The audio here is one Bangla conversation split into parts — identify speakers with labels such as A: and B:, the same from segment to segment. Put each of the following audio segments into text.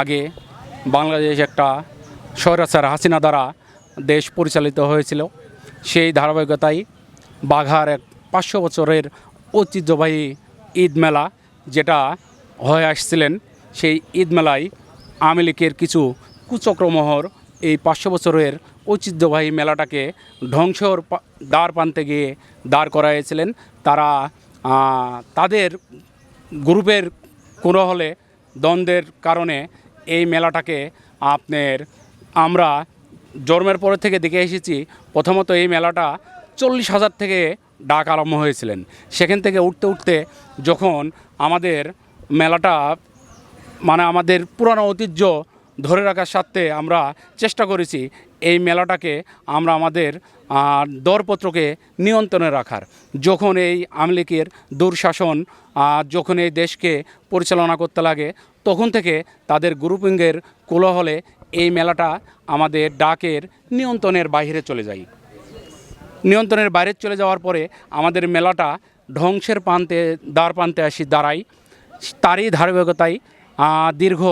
A: আগে বাংলাদেশ একটা স্বৈরাচার হাসিনা দ্বারা দেশ পরিচালিত হয়েছিল। সেই ধারাবাহিকতায় বাঘার এক পাঁচশো বছরের ঐতিহ্যবাহী ঈদ মেলা যেটা হয়ে আসছিলেন, সেই ঈদ মেলায় আওয়ামী লীগের কিছু কুচক্রমহর এই পাঁচশো বছরের ঐতিহ্যবাহী মেলাটাকে ধ্বংসর দ্বার প্রান্তে গিয়ে দাঁড় করাইছিলেন। তারা তাদের গ্রুপের কোনো হলে দ্বন্দ্বের কারণে এই মেলাটাকে আপনার আমরা জন্মের পরে থেকে দেখে এসেছি, প্রথমত এই মেলাটা চল্লিশ হাজার থেকে ডাক আরম্ভ হয়েছিলেন। সেখান থেকে উঠতে উঠতে যখন আমাদের মেলাটা মানে আমাদের পুরানো ঐতিহ্য ধরে রাখার স্বার্থে আমরা চেষ্টা করেছি এই মেলাটাকে আমরা আমাদের দরপত্রকে নিয়ন্ত্রণে রাখার। যখন এই আমলিকের দুঃশাসন যখন এই দেশকে পরিচালনা করতে লাগে, তখন থেকে তাদের গ্রুপিংয়ের কোলাহলে এই মেলাটা আমাদের ডাকের নিয়ন্ত্রণের বাইরে চলে যায়। নিয়ন্ত্রণের বাইরে চলে যাওয়ার পরে আমাদের মেলাটা ধ্বংসের প্রান্তে, দ্বার প্রান্তে আসি দাঁড়াই তারই ধারাবাহিকতায় দীর্ঘ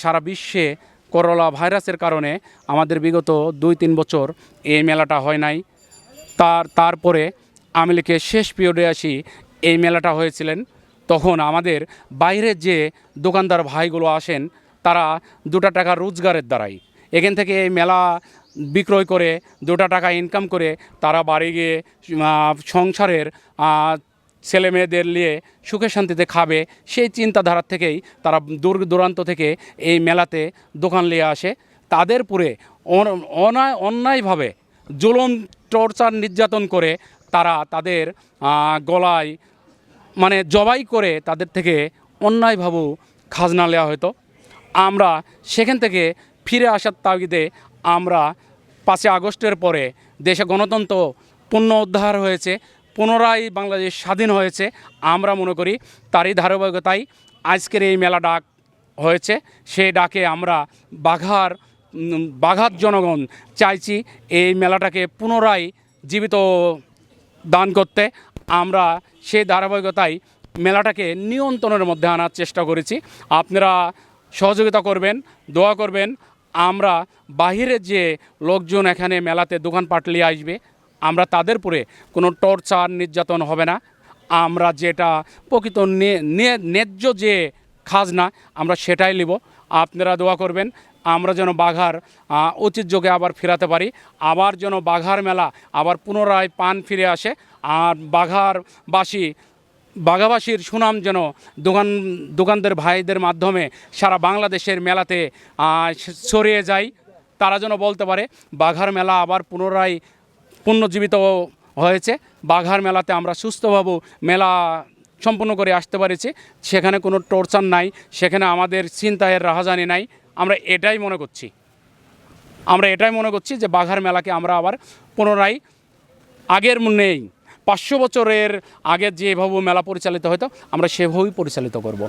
A: সারা বিশ্বে করোনা ভাইরাসের কারণে আমাদের বিগত দুই, তিন বছর এই মেলাটা হয় নাই। তার, তারপরে আমি লিখে শেষ পিরিয়ডে আসি এই মেলাটা হয়েছিলেন। তখন আমাদের বাইরের যে দোকানদার ভাইগুলো আসেন, তারা দুটা টাকা রোজগারের দ্বারাই। এখান থেকে এই মেলা বিক্রয় করে দুটা টাকা ইনকাম করে তারা বাড়ি গিয়ে সংসারের ছেলে মেয়েদের নিয়ে সুখে শান্তিতে খাবে, সেই চিন্তাধারার থেকেই তারা দূর দূরান্ত থেকে এই মেলাতে দোকান নিয়ে আসে। তাদের পুরে অন- অনায়, অন্যায়ভাবে জুলুম টর্চার, নির্যাতন করে তারা তাদের গলায় মানে জবাই করে তাদের থেকে অন্যায়ভাবে খাজনা নেওয়া হতো। আমরা সেখান থেকে ফিরে আসার তাগিদে আমরা পাঁচই আগস্টের পরে দেশে গণতন্ত্র পুনরুদ্ধার হয়েছে। পুনরায় বাংলাদেশ স্বাধীন হয়েছে, আমরা মনে করি তারই ধারাবাহিকতায় আজকের এই মেলা ডাক হয়েছে। সেই ডাকে আমরা বাঘার বাঘার জনগণ চাইছি এই মেলাটাকে পুনরায় জীবিত দান করতে। আমরা সেই ধারাবাহিকতায় মেলাটাকে নিয়ন্ত্রণের মধ্যে আনার চেষ্টা করেছি। আপনারা সহযোগিতা করবেন, দোয়া করবেন। আমরা বাহিরের যে লোকজন এখানে মেলাতে দোকানপাট নিয়ে আসবে আমরা তাদের পরে কোনো টর্চার, নির্যাতন হবে না। আমরা যেটা প্রকৃত ন্যায্য যে খাজনা, আমরা সেটাই নিব। আপনারা দোয়া করবেন, আমরা যেন বাঘার ঐতিহ্যকে আবার ফেরাতে পারি। আবার যেন বাঘার মেলা আবার পুনরায় পান ফিরে আসে। আর বাঘারবাসী, বাঘাবাসীর সুনাম যেন দোকান, দোকানদের ভাইদের মাধ্যমে সারা বাংলাদেশের মেলাতে ছড়িয়ে যায়, তারা যেন বলতে পারে, বাঘার মেলা আবার পুনরায় পুনর্জীবিত হয়েছে। বাঘার মেলাতে আমরা সুস্থভাবে মেলা সম্পূর্ণ করে আসতে পারেছি। সেখানে কোনো টর্চার নাই, সেখানে আমাদের চিন্তায়ের রাহাজানি নাই। আমরা এটাই মনে করছি। আমরা এটাই মনে করছি যে বাঘার মেলাকে আমরা আবার পুনরায় আগের নেই। পাঁচশো বছরের আগে যেভাবে মেলা পরিচালিত হতো, আমরা সেভাবেই পরিচালিত করব।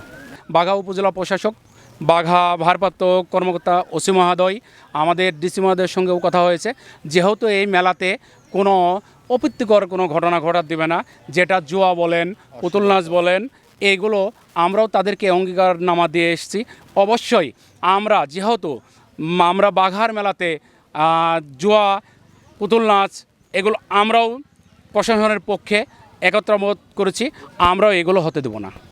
A: বাঘা উপজেলা প্রশাসক বাঘা, ভারপ্রাপ্ত কর্মকর্তা ওসি মহাদয় আমাদের ডিসি মহাদয়ের সঙ্গেও কথা হয়েছে। যেহেতু এই মেলাতে কোনো অপ্রীতিকর কোনো ঘটনা ঘটার দেবে না, যেটা জুয়া বলেন, পুতুল নাচ বলেন এইগুলো আমরাও তাদেরকে অঙ্গীকারনামা দিয়ে এসেছি। অবশ্যই আমরা যেহেতু আমরা বাঘার মেলাতে জুয়া, পুতুল নাচ, এগুলো আমরাও প্রশাসনের পক্ষে একত্রমত করেছি, আমরাও এগুলো হতে দেবো না।